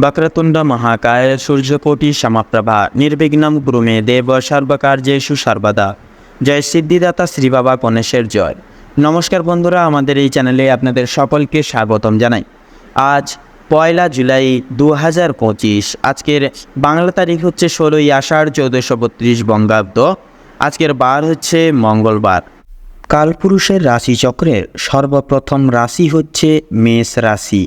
వక్రతుండ মহাকায় সূর্যকোটি సమప్రభ নির্বিঘ্নম ব্রুমে দেব সর্বকার্যে সর্বদা জয় সিদ্ধিদাতা শ্রী বাবা গণেশের জয়। নমস্কার বন্ধুরা, আমাদের এই চ্যানেলে আপনাদের সকলকে স্বাগতম জানাই। আজ পয়লা জুলাই দু হাজার পঁচিশ, আজকের বাংলা তারিখ হচ্ছে ষোলোই আষাঢ় চৌদ্দশো বত্রিশ বঙ্গাব্দ। আজকের বার হচ্ছে মঙ্গলবার। কালপুরুষের রাশিচক্রের সর্বপ্রথম রাশি হচ্ছে মেষ রাশি।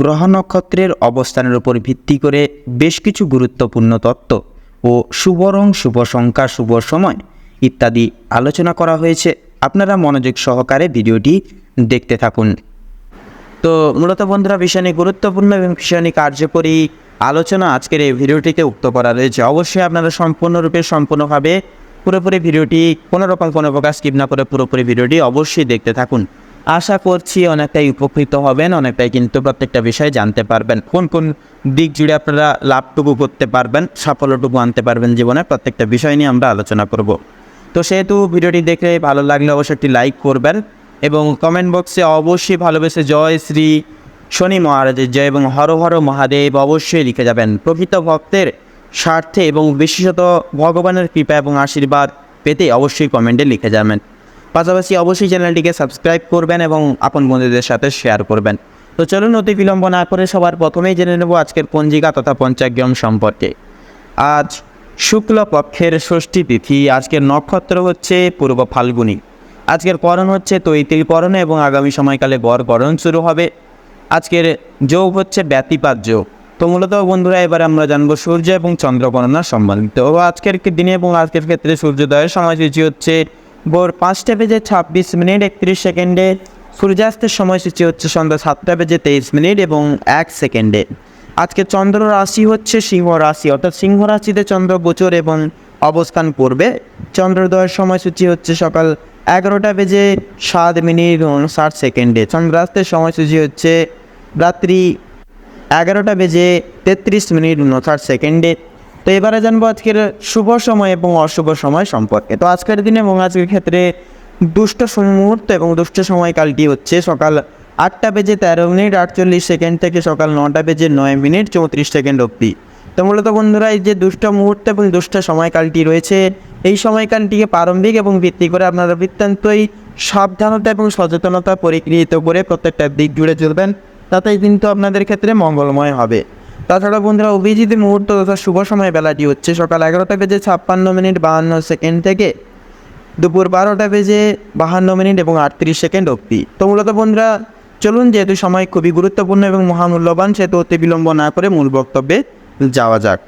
গ্রহ নক্ষত্রের অবস্থানের উপর ভিত্তি করে বেশ কিছু গুরুত্বপূর্ণ তত্ত্ব ও শুভ রং শুভ সংখ্যা, শুভ সময় ইত্যাদি আলোচনা করা হয়েছে। আপনারা মনোযোগ সহকারে ভিডিওটি দেখতে থাকুন। তো মূলত বন্ধুরা ভীষণই গুরুত্বপূর্ণ এবং ভীষণই কার্যকরী আলোচনা আজকের এই ভিডিওটিতে উক্ত করা রয়েছে। অবশ্যই আপনারা সম্পূর্ণরূপে, সম্পূর্ণভাবে পুরোপুরি ভিডিওটি কোনো রকম কোনো প্রকার স্কিপ না করে পুরোপুরি ভিডিওটি অবশ্যই দেখতে থাকুন। আশা করছি অনেকটাই উপকৃত হবেন, অনেকটাই কিন্তু প্রত্যেকটা বিষয় জানতে পারবেন। কোন কোন দিক জুড়ে আপনারা লাভটুকু করতে পারবেন, সাফল্যটুকু আনতে পারবেন জীবনে, প্রত্যেকটা বিষয় নিয়ে আমরা আলোচনা করব। তো সেহেতু ভিডিওটি দেখে ভালো লাগলে অবশ্যই একটি লাইক করবেন এবং কমেন্ট বক্সে অবশ্যই ভালোবেসে জয় শ্রী শনি মহারাজের জয় এবং হর হর মহাদেব অবশ্যই লিখে যাবেন। প্রকৃত ভক্তের স্বার্থে এবং বিশেষত ভগবানের কৃপা এবং আশীর্বাদ পেতে অবশ্যই কমেন্টে লিখে যাবেন। পাশাপাশি অবশ্যই চ্যানেলটিকে সাবস্ক্রাইব করবেন এবং আপন বন্ধুদের সাথে শেয়ার করবেন। তো চলুন অতি বিলম্ব না করে সবার প্রথমেই জেনে নেব আজকের পঞ্জিকা তথা পঞ্চাগ্রাম সম্পর্কে। আজ শুক্ল পক্ষের ষষ্ঠী তিথি, আজকের নক্ষত্র হচ্ছে পূর্ব ফাল্গুনী। আজকের করণ হচ্ছে তৈতিল করণ এবং আগামী সময়কালে গড় করণ শুরু হবে। আজকের যোগ হচ্ছে ব্যতিপাত যোগ। তো মূলত বন্ধুরা, এবার আমরা জানব সূর্য এবং চন্দ্র সম্বন্ধিত। আজকের দিনে এবং আজকের ক্ষেত্রে সূর্যোদয়ের সময়সূচি হচ্ছে ভোর পাঁচটা বেজে ছাব্বিশ মিনিট একত্রিশ সেকেন্ডে। সূর্যাস্তের সময়সূচি হচ্ছে সন্ধ্যা সাতটা বেজে তেইশ মিনিট এবং এক সেকেন্ডে। আজকে চন্দ্র রাশি হচ্ছে সিংহ রাশি, অর্থাৎ সিংহ রাশিতে চন্দ্র গোচর এবং অবস্থান করবে। চন্দ্রোদয়ের সময়সূচি হচ্ছে সকাল এগারোটা বেজে সাত মিনিট ষাট সেকেন্ডে। চন্দ্রাস্তের সময়সূচি হচ্ছে রাত্রি এগারোটা বেজে তেত্রিশ মিনিট উনষাট সেকেন্ডে। তো এবারে জানব আজকের শুভ সময় এবং অশুভ সময় সম্পর্কে। তো আজকের দিনে এবং আজকের ক্ষেত্রে দুষ্ট মুহূর্ত এবং দুষ্ট সময়কালটি হচ্ছে সকাল আটটা বেজে তেরো মিনিট আটচল্লিশ সেকেন্ড থেকে সকাল নটা বেজে নয় মিনিট চৌত্রিশ সেকেন্ড অবধি। তো মূলত বন্ধুরা, এই যে দুষ্ট মুহূর্ত এবং দুষ্ট সময়কালটি রয়েছে, এই সময়কালটিকে প্রারম্ভিক এবং ভিত্তি করে আপনারা বৃত্তান্তই সাবধানতা এবং সচেতনতা পরিগৃহীত করে প্রত্যেকটা দিক জুড়ে চলবেন। তাতেই কিন্তু আপনাদের ক্ষেত্রে মঙ্গলময় হবে। তাছাড়া বন্ধুরা, অভিজিৎ মুহূর্ত তথা শুভ সময় বেলাটি হচ্ছে সকাল এগারোটা বেজে ছাপ্পান্ন মিনিট বাহান্ন সেকেন্ড থেকে দুপুর বারোটা বেজে বাহান্ন মিনিট এবং আটত্রিশ সেকেন্ড অবধি। তো মূলত বন্ধুরা, চলুন যেহেতু সময় খুবই গুরুত্বপূর্ণ এবং মহামূল্যবান সেহেতু অতি বিলম্ব না করে মূল বক্তব্যে যাওয়া যাক।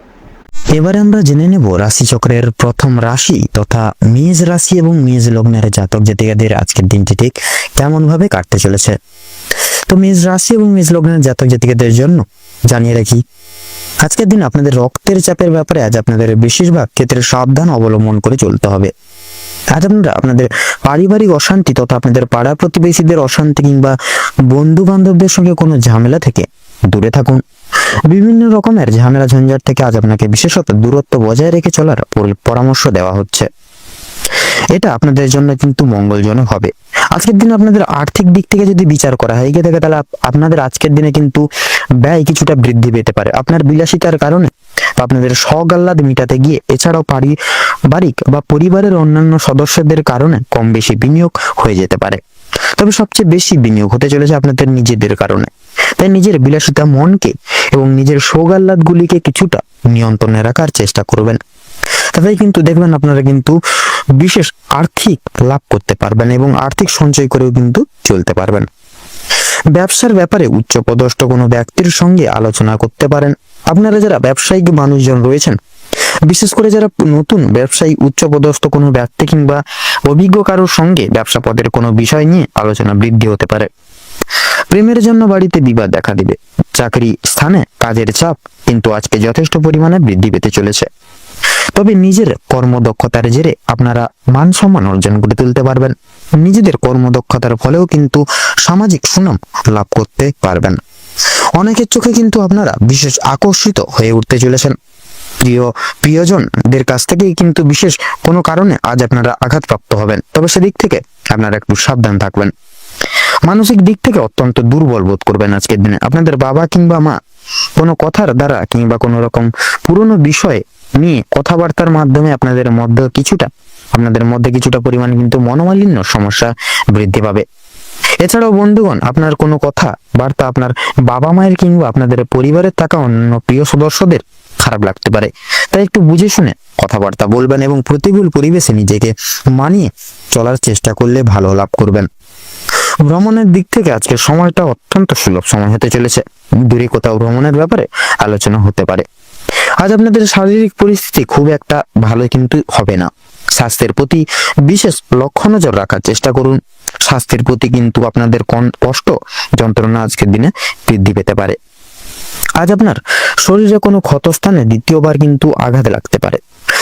এবারে আমরা জেনে নেব রাশিচক্রের প্রথম রাশি তথা মেষ রাশি এবং মেষ লগ্নের জাতক জাতিকাদের আজকের দিনটি ঠিক কেমন ভাবে কাটতে চলেছে। তো মেষ রাশি এবং মেষ লগ্নের জাতক জাতিকাদের জন্য জানিয়ে রাখি। আজকের দিন আপনাদের রক্তের চাপের ব্যাপারে আজ আপনাদের বেশিরভাগ ক্ষেত্রে সাবধান অবলম্বন করে চলতে হবে। আজ আপনারা আপনাদের পারিবারিক অশান্তি তথা আপনাদের পাড়া প্রতিবেশীদের অশান্তি কিংবা বন্ধু বান্ধবদের সঙ্গে কোনো ঝামেলা থেকে দূরে থাকুন। বিভিন্ন রকমের ঝামেলা ঝঞ্ঝাট থেকে আজ আপনাকে বিশেষত দূরত্ব বজায় রেখে চলার পরি- পরামর্শ দেওয়া হচ্ছে। এটা আপনাদের জন্য কিন্তু মঙ্গলজনক হবে। আজকের দিনে আপনাদের আর্থিক দিক থেকে যদি বিচার করা হয় এগিয়ে থাকে তাহলে আপনাদের আজকের দিনে কিন্তু ব্যয় কিছুটা বৃদ্ধি পেতে পারে। আপনার বিলাসিতার কারণে আপনাদের আহ্লাদ মিটাতে গিয়ে এছাড়াও পারিবারিক বা পরিবারের অন্যান্য সদস্যদের কারণে কম বেশি বিনিয়োগ হয়ে যেতে পারে। তবে সবচেয়ে বেশি বিনিয়োগ হতে চলেছে আপনাদের নিজেদের কারণে। তাই নিজের বিলাসিতা মনকে এবং নিজের শোক আহ্লাদগুলিকে কিছুটা নিয়ন্ত্রণে রাখার চেষ্টা করবেন। তাতেই কিন্তু দেখবেন আপনারা কিন্তু বিশেষ আর্থিক লাভ করতে পারবেন এবং আর্থিক সঞ্চয় করেও কিন্তু চলতে পারবেন। ব্যবসার ব্যাপারে উচ্চপদস্থ কোনো ব্যক্তির সঙ্গে আলোচনা করতে পারেন। আপনারা যারা ব্যবসায়িক মানুষজন রয়েছেন, বিশেষ করে যারা নতুন ব্যবসায়ী, উচ্চপদস্থ কোনো ব্যক্তি কিংবা অভিজ্ঞ কারোর সঙ্গে ব্যবসা পদের কোনো বিষয় নিয়ে আলোচনা বৃদ্ধি হতে পারে। প্রেমের জন্য বাড়িতে বিবাদ দেখা দিবে। চাকরি স্থানে কাজের চাপ কিন্তু আজকে যথেষ্ট পরিমাণে বৃদ্ধি পেতে চলেছে। তবে নিজের কর্মদক্ষতার জেরে আপনারা মান সম্মান অর্জন করে তুলতে পারবেন। নিজেদের কর্মদক্ষতার ফলেও কিন্তু সামাজিক সুনাম লাভ করতে পারবেন। অনেকের চোখে কিন্তু আপনারা বিশেষ আকর্ষিত হয়ে উঠতে চলেছেন। প্রিয় প্রিয়জনদের কাছ থেকেই কিন্তু বিশেষ কোনো কারণে আজ আপনারা আঘাতপ্রাপ্ত হবেন। তবে সেদিক থেকে আপনারা একটু সাবধান থাকবেন। মানসিক দিক থেকে অত্যন্ত দুর্বল বোধ করবেন আজকের দিনে। আপনাদের বাবা কিংবা মা কোনো কথার দ্বারা কিংবা কোনো রকম পুরনো বিষয়ে নিয়ে কথাবার্তার মাধ্যমে আপনাদের মধ্যে কিছুটা, আপনাদের মধ্যে কিছুটা পরিমাণে কিন্তু মনোমালিন্য সমস্যা বৃদ্ধি পাবে। এছাড়াও বন্ধুগণ, আপনার কোনো কথা, বার্তা আপনার বাবা মায়ের কিংবা আপনাদের পরিবারের থাকা অন্য প্রিয় সদস্যদের খারাপ লাগতে পারে। তাই একটু বুঝে শুনে কথাবার্তা বলবেন এবং প্রতিকূল পরিবেশে নিজেকে মানিয়ে চলার চেষ্টা করলে ভালো লাভ করবেন। ভ্রমণের দিক থেকে আজকের সময়টা অত্যন্ত সুলভ সময় হতে চলেছে। দূরে কোথাও ভ্রমণের ব্যাপারে আলোচনা হতে পারে। আজ আপনাদের শারীরিক পরিস্থিতি খুব একটা ভালো কিন্তু হবে না। স্বাস্থ্যের প্রতি বিশেষ লক্ষ্য নজর রাখার চেষ্টা করুন। স্বাস্থ্যের প্রতি কিন্তু আপনাদের কষ্ট, যন্ত্রণা আজকের দিনে বৃদ্ধি পেতে পারে। আজ আপনার শরীরে কোনো ক্ষতস্থানে দ্বিতীয়বার কিন্তু আঘাত লাগতে পারে।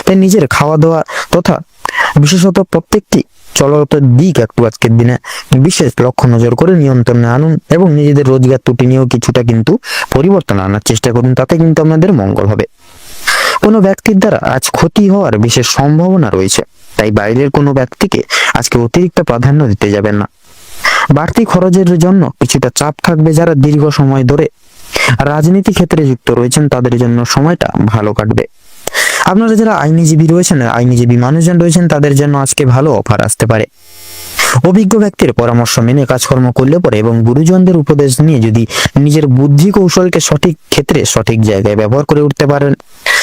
তাই নিজের খাওয়া দাওয়া তথা বিশেষত প্রত্যেকটি চলগত দিক একটু আজকের দিনে বিশেষ লক্ষ্য নজর করে নিয়ন্ত্রণে আনুন এবং নিজেদের রোজগার ত্রুটি নিয়েও কিছুটা কিন্তু পরিবর্তন আনার চেষ্টা করুন, তাতে কিন্তু আপনাদের মঙ্গল হবে। কোনো ব্যক্তির দ্বারা আজ ক্ষতি হওয়ার বিশেষ সম্ভাবনা রয়েছে, তাই বাইরের কোনো ব্যক্তিকে আজকে অতিরিক্ত প্রাধান্য দিতে যাবেন না। বাড়তি খরচের জন্য কিছুটা চাপ থাকবে যারা দীর্ঘ সময় ধরে রাজনীতি ক্ষেত্রে যুক্ত রয়েছেন, তাদের জন্য সময়টা ভালো কাটবে। আপনারা যারা আইনজীবী রয়েছেন, আইনজীবী মানুষজন রয়েছেন, তাদের জন্য আজকে ভালো অফার আসতে পারে। অভিজ্ঞ ব্যক্তির পরামর্শ মেনে কাজকর্ম করলে পরে এবং গুরুজনদের উপদেশ নিয়ে যদি নিজের বুদ্ধি কৌশলকে সঠিক ক্ষেত্রে সঠিক জায়গায় ব্যবহার করে উঠতে পারেন,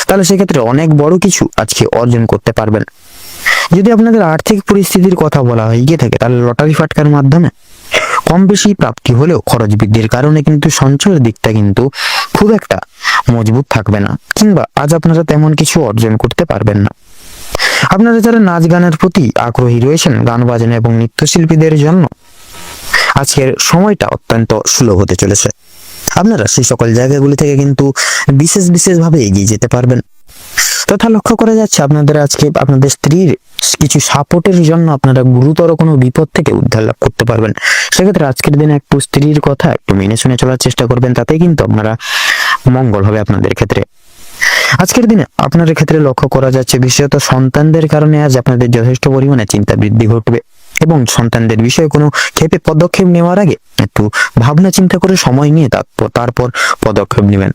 তাহলে সেক্ষেত্রে অনেক বড় কিছু আজকে অর্জন করতে পারবেন। যদি আপনাদের আর্থিক পরিস্থিতির কথা বলা হয় গিয়ে থাকে, তাহলে লটারি ফাটকার মাধ্যমে কম বেশি প্রাপ্তি হলেও খরচ বৃদ্ধির কারণে কিন্তু সঞ্চয়ের দিকটা কিন্তু খুব একটা মজবুত থাকবে না, কিংবা আজ আপনারা তেমন কিছু অর্জন করতে পারবেন না। আপনারা যারা নাচ গানের প্রতি আগ্রহী রয়েছেন, গান বাজনা এবং নৃত্যশিল্পীদের জন্য আজকের সময়টা অত্যন্ত সুলভ হতে চলেছে। আপনারা সেই সকল জায়গাগুলি থেকে কিন্তু বিশেষ বিশেষভাবে এগিয়ে যেতে পারবেন। তথা লক্ষ্য করা যাচ্ছে আপনাদের আজকে আপনাদের স্ত্রীর কিছু সাপোর্টের জন্য আপনারা গুরুতর কোনো বিপদ থেকে উদ্ধার লাভ করতে পারবেন। সেক্ষেত্রে আজকের দিনে একটু স্ত্রীর কথা একটু মেনে শুনে চলার চেষ্টা করবেন, তাতে কিন্তু আপনারা মঙ্গল হবে আপনাদের ক্ষেত্রে। আজকের দিনে আপনাদের ক্ষেত্রে লক্ষ্য করা যাচ্ছে বিশেষত সন্তানদের কারণে আজ আপনাদের যথেষ্ট পরিমাণে চিন্তা বৃদ্ধি ঘটবে এবং সন্তানদের বিষয়ে কোনো ক্ষেপে পদক্ষেপ নেওয়ার আগে একটু ভাবনা চিন্তা করে সময় নিয়ে তারপর তারপর পদক্ষেপ নেবেন।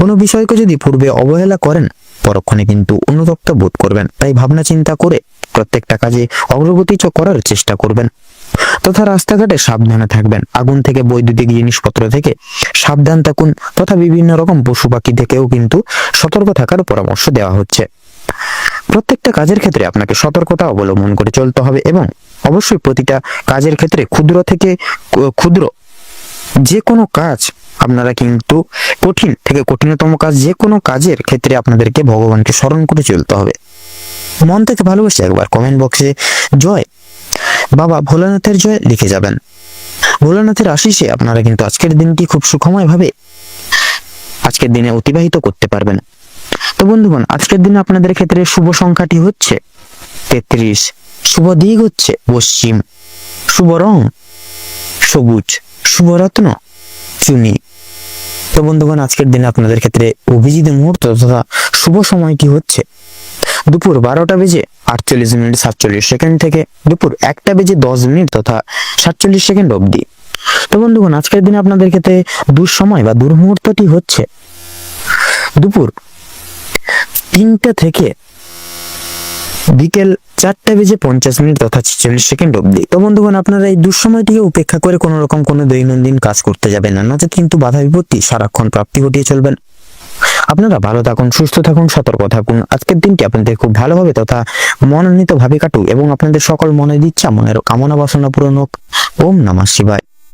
কোনো বিষয়কে যদি পূর্বে অবহেলা করেন পরক্ষণে কিন্তু অনুতপ্ত বোধ করবেন। তাই ভাবনা চিন্তা করে প্রত্যেকটা কাজে অগ্রগতি করার চেষ্টা করবেন। তথা রাস্তাঘাটে সাবধানে থাকবেন। আগুন থেকে বৈদ্যুতিক জিনিসপত্র থেকে সাবধান থাকুন, তথা বিভিন্ন রকম পশু পাখি থেকেও কিন্তু সতর্ক থাকার পরামর্শ দেওয়া হচ্ছে। প্রত্যেকটা কাজের ক্ষেত্রে আপনাকে সতর্কতা অবলম্বন করে চলতে হবে এবং অবশ্যই প্রতিটা কাজের ক্ষেত্রে ক্ষুদ্র থেকে ক্ষুদ্র যে কোনো কাজ আপনারা কিন্তু কঠিন থেকে কঠিনতম কাজ যে কোনো কাজের ক্ষেত্রে আপনাদেরকে ভগবানকে স্মরণ করে চলতে হবে। মন থেকে ভালোবেসে একবার কমেন্ট বক্সে জয়। বাবা ভোলানাথের জয় লিখে যাবেন। ভোলানাথের আশিসে আপনারা কিন্তু আজকের দিনটি খুব সুখময়ভাবে আজকের দিনে অতিবাহিত করতে পারবেন। তো বন্ধুগণ, আজকের দিনে আপনাদের ক্ষেত্রে শুভ সংখ্যাটি হচ্ছে তেত্রিশ, শুভ দিক হচ্ছে পশ্চিম, শুভ রং সবুজ শুভরত্ন চুনি। তো বন্ধুগণ, আজকের দিনে আপনাদের ক্ষেত্রে অভিজিৎ মুহূর্ত তথা শুভ সময়টি হচ্ছে? দুপুর বারোটা বেজে আটচল্লিশ মিনিট সাতচল্লিশ সেকেন্ড থেকে দুপুর একটা বেজে দশ মিনিট তথা সাতচল্লিশ সেকেন্ড অবধি। তো বন্ধুগণ, আজকের দিনে আপনাদের ক্ষেত্রে দুঃসময় বা দুর্মুহূর্তটি হচ্ছে দুপুর তিনটা থেকে বিকেল চারটা বেজে পঞ্চাশ মিনিট তথা ছেচল্লিশ সেকেন্ড অবধি। তো বন্ধুগণ, আপনারা এই দুঃসময়টিকে উপেক্ষা করে কোনো রকম কোনো দৈনন্দিন কাজ করতে যাবেন না। নচেত কিন্তু বাধা বিপত্তি সারাক্ষণ প্রাপ্তি ঘটিয়ে চলবেন। আপনারা ভালো থাকুন, সুস্থ থাকুন, সতর্ক থাকুন। আজকের দিনটি আপনাদের খুব ভালোভাবে তথা মনোনীত ভাবে কাটুক এবং আপনাদের সকল মনের ইচ্ছা, মনের কামনা বাসনা পূরণ হোক। ওম নমঃ শিবায়।